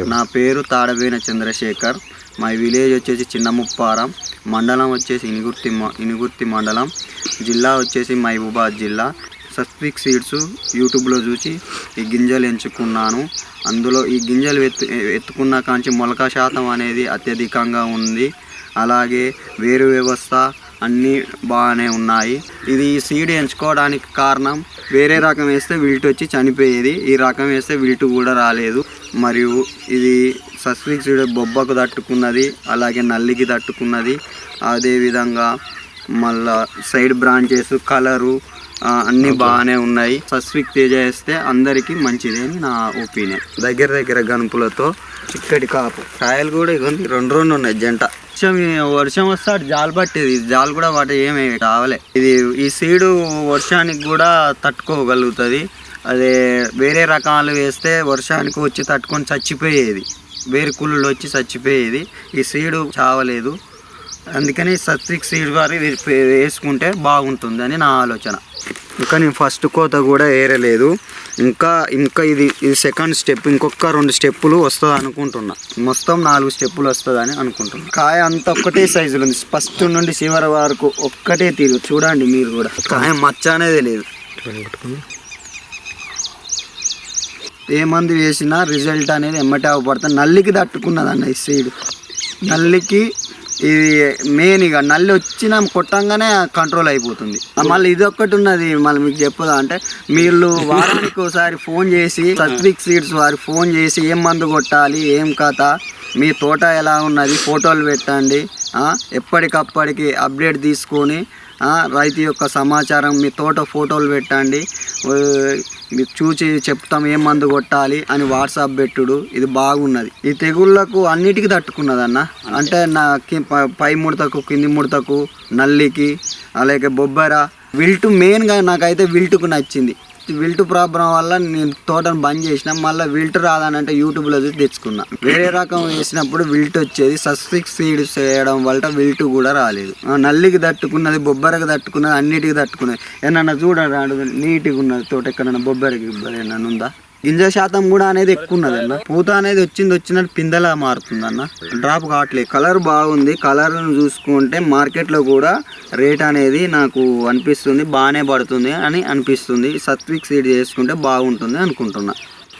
నా పేరు తాడవేన చంద్రశేఖర్. మా విలేజ్ వచ్చేసి చిన్నముప్పారం. మండలం వచ్చేసి ఇనుగుర్తి మ- ఇనుగుర్తి మండలం. జిల్లా వచ్చేసి మహబూబాద్ జిల్లా. సత్విక్ సీడ్స్ యూట్యూబ్లో చూసి ఈ గింజలు ఎంచుకున్నాను. అందులో ఈ గింజలు ఎత్తు ఎత్తుకున్న కాంచి మొలక శాతం అనేది అత్యధికంగా ఉంది. అలాగే వేరు వ్యవస్థ అన్నీ బాగానే ఉన్నాయి. ఇది ఈ సీడ్ ఎంచుకోవడానికి కారణం వేరే రకం వేస్తే విల్ట్ వచ్చి చనిపోయేది. ఈ రకం వేస్తే విల్ట్ కూడా రాలేదు. మరియు ఇది సస్విక్ సీడ్ బొబ్బకు తట్టుకున్నది అలాగే నల్లికి తట్టుకున్నది. అదేవిధంగా మళ్ళా సైడ్ బ్రాంచెస్ కలరు అన్నీ బాగానే ఉన్నాయి. సస్విక్ తేజ వేస్తే అందరికీ మంచిది అని నా ఒపీనియన్. దగ్గర దగ్గర గనుపులతో చిక్కటి కాపు. కాయలు కూడా ఇగోండి రెండు రెండు ఉన్నాయి జంట. వర్షం వర్షం వస్తే అటు జాలు పట్టేది. ఇది జాలు కూడా వాటి ఏమేమి కావలే ఇది ఈ సీడు వర్షానికి కూడా తట్టుకోగలుగుతుంది. అదే వేరే రకాలు వేస్తే వర్షానికి వచ్చి తట్టుకొని చచ్చిపోయేది. వేరు కుళ్ళు వచ్చి చచ్చిపోయేది. ఈ సీడు చావలేదు. అందుకని సత్విక్ సీడ్ వారి వేసుకుంటే బాగుంటుందని నా ఆలోచన. ఇంకా నేను ఫస్ట్ కోత కూడా ఏరలేదు. ఇంకా ఇంకా ఇది ఇది సెకండ్ స్టెప్ ఇంకొక రెండు స్టెప్పులు వస్తుంది అనుకుంటున్నా. మొత్తం నాలుగు స్టెప్పులు వస్తుందని అనుకుంటున్నా. కాయ అంత ఒక్కటే సైజులో ఉంది. ఫస్ట్ నుండి చివరి వరకు ఒక్కటే తీరు. చూడండి మీరు కూడా. కాయ మచ్చ అనేది లేదు. ఏ మందు వేసినా రిజల్ట్ అనేది ఎమ్మటే అవ్వబడుతుంది. నల్లికి తట్టుకున్నదన్న ఈ సీడ్ నల్లికి ఇది మెయిన్ ఇక. నల్లి వచ్చిన కొట్టంగానే కంట్రోల్ అయిపోతుంది. మళ్ళీ ఇది ఒక్కటి ఉన్నది మళ్ళీ మీకు చెప్పదా అంటే మీరు వారానికి ఒకసారి ఫోన్ చేసి సత్విక్ సీడ్స్ వారి ఫోన్ చేసి ఏం మందు కొట్టాలి ఏం కథ మీ తోట ఎలా ఉన్నది ఫోటోలు పెట్టండి ఎప్పటికప్పటికి అప్డేట్ తీసుకొని రైతు యొక్క సమాచారం మీ తోట ఫోటోలు పెట్టండి మీకు చూసి చెప్తాం ఏం మందు కొట్టాలి అని వాట్సాప్ పెట్టుడు ఇది బాగున్నది. ఈ తెగుళ్ళకు అన్నిటికీ తట్టుకున్నదన్న. అంటే నా పై ముడతకు కింది ముడతకు నల్లికి అలాగే బొబ్బర విల్టు మెయిన్గా నాకైతే విల్టుకు నచ్చింది. విల్టు ప్రాబ్లం వల్ల నేను తోటను బంద్ చేసిన మళ్ళీ విల్ట్ రాదానంటే యూట్యూబ్లో చూసి తెచ్చుకున్నా. వేరే రకం వేసినప్పుడు విల్ట్ వచ్చేది సస్ఫిక్ సీడ్స్ వేయడం వల్ల విల్ట్ కూడా రాలేదు. ఆ, నల్లికి తట్టుకున్నది బొబ్బరకు తట్టుకున్నది అన్నిటికి తట్టుకున్నది. ఏమన్నా చూడరాడు నీట్గా ఉన్నది తోట ఎక్కడన్నా బొబ్బరికి ఏమన్నా ఉందా? గింజ శాతం కూడా అనేది ఎక్కువ ఉన్నది అన్న. పూత అనేది వచ్చింది వచ్చినట్టు పిందెలా మారుతుంది అన్న. డ్రాప్ కావట్లేదు. కలర్ బాగుంది. కలర్ చూసుకుంటే మార్కెట్లో కూడా రేట్ అనేది నాకు అనిపిస్తుంది. బాగానే పడుతుంది అని అనిపిస్తుంది. సత్విక్ సీడ్ చేసుకుంటే బాగుంటుంది అనుకుంటున్నా.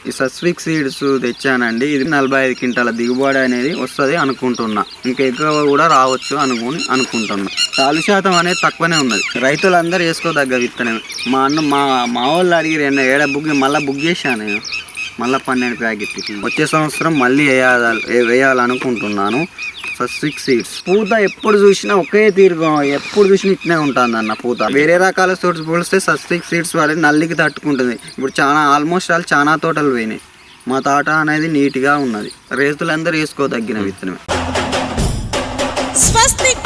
ఈ సస్విక్ సీడ్స్ తెచ్చానండి. ఇది నలభై ఐదు క్వింటాల దిగుబడి అనేది వస్తుంది అనుకుంటున్నా. ఇంకా ఎక్కువ కూడా రావచ్చు అనుకుని అనుకుంటున్నా. తాలు శాతం అనేది తక్కువనే ఉన్నది. రైతులందరూ వేసుకోదగ్గ విత్తనం. మా అన్న మా మా వాళ్ళు అడిగి రెండు ఏడ బుక్ మళ్ళీ బుక్ చేశాను నేను. మళ్ళీ పన్నెండు ప్యాకెట్ వచ్చే సంవత్సరం మళ్ళీ వేయాలి వేయాలనుకుంటున్నాను. సస్విక్ సీడ్స్. పూత ఎప్పుడు చూసినా ఒకే తీరుగా ఎప్పుడు చూసినా ఇట్నే ఉంటుంది అన్న పూత. వేరే రకాల సోర్స్ పోలిస్తే సస్విక్ సీడ్స్ వాళ్ళని నల్లికి తట్టుకుంటుంది. ఇప్పుడు చాలా ఆల్మోస్ట్ ఆల్ చాలా తోటలు పోయినాయి. మా తోట అనేది నీట్గా ఉన్నది. రైతులందరూ వేసుకోదగిన విత్తనమే. స్వస్తిక్